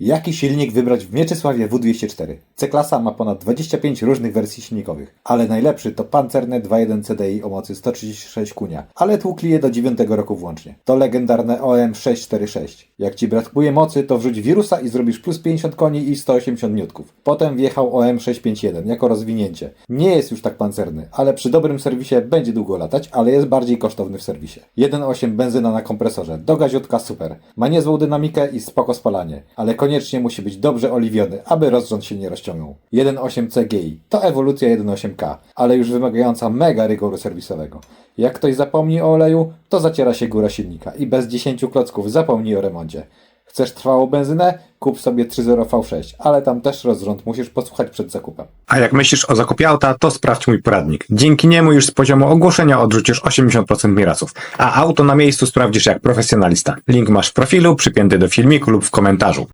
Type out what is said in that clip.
Jaki silnik wybrać w Mieczysławie W204? C-klasa ma ponad 25 różnych wersji silnikowych, ale najlepszy to pancerne 2.1 CDI o mocy 136 kunia, ale tłukli je do 9 roku włącznie. To legendarne OM646. Jak ci brakuje mocy, to wrzuć wirusa i zrobisz plus 50 koni i 180 niutków. Potem wjechał OM651 jako rozwinięcie. Nie jest już tak pancerny, ale przy dobrym serwisie będzie długo latać, ale jest bardziej kosztowny w serwisie. 1.8 benzyna na kompresorze, do gaziutka super. Ma niezłą dynamikę i spoko spalanie, ale koniecznie musi być dobrze oliwiony, aby rozrząd się nie rozciągnął. 1.8 CGI to ewolucja 1.8K, ale już wymagająca mega rygoru serwisowego. Jak ktoś zapomni o oleju, to zaciera się góra silnika i bez 10 klocków zapomni o remoncie. Chcesz trwałą benzynę? Kup sobie 3.0 V6, ale tam też rozrząd musisz posłuchać przed zakupem. A jak myślisz o zakupie auta, to sprawdź mój poradnik. Dzięki niemu już z poziomu ogłoszenia odrzucisz 80% miraców, a auto na miejscu sprawdzisz jak profesjonalista. Link masz w profilu, przypięty do filmiku lub w komentarzu.